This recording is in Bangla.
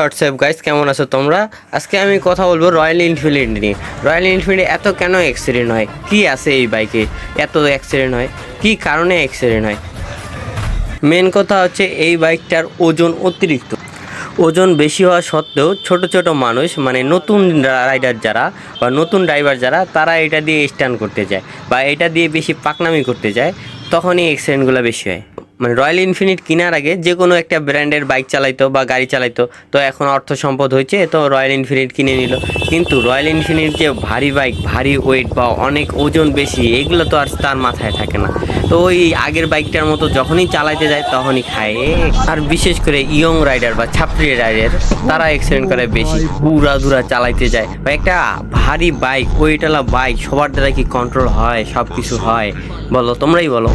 হোয়াটসঅ্যাপ গাইস কেমন আছো তোমরা? আজকে আমি কথা বলব রয়্যাল এনফিল্ড নিয়ে। রয়্যাল এনফিল্ডে এত কেন অ্যাক্সিডেন্ট হয়? কি আছে এই বাইকে এত অ্যাক্সিডেন্ট হয়? কি কারণে অ্যাক্সিডেন্ট হয়? মেন কথা হচ্ছে এই বাইকটার ওজন অতিরিক্ত। ওজন বেশি হওয়া সত্ত্বেও ছোট ছোট মানুষ মানে নতুন রাইডার যারা বা নতুন ড্রাইভার যারা, তারা এটা দিয়ে স্ট্যান্ড করতে যায় বা এটা দিয়ে বেশি পাকনামি করতে যায়, তখনই অ্যাক্সিডেন্টগুলো বেশি হয়। মানে রয়্যাল ইনফিনিট কেনার আগে যে কোনো একটা ব্র্যান্ডের বাইক চালাইতো বা গাড়ি চালাইতো, তো এখন অর্থ সম্পদ হয়েছে, তো রয়্যাল ইনফিনিট কিনে নিল। কিন্তু রয়্যাল ইনফিনিট যে ভারী বাইক, ভারী ওয়েট বা অনেক ওজন বেশি, এগুলো তো আর তার মাথায় থাকে না। তো ওই আগের বাইকটার মতো যখনই চালাইতে যায়, তখনই খায়। আর বিশেষ করে ইয়ং রাইডার বা ছাত্রী রাইডার, তারা অ্যাক্সিডেন্ট করে বেশি পুরা ধুরা চালাইতে যায়। বা একটা ভারী বাইক ওইটালা বাইক, সবার দ্বারা কি কন্ট্রোল হয় সব কিছু হয়? বলো, তোমরাই বলো।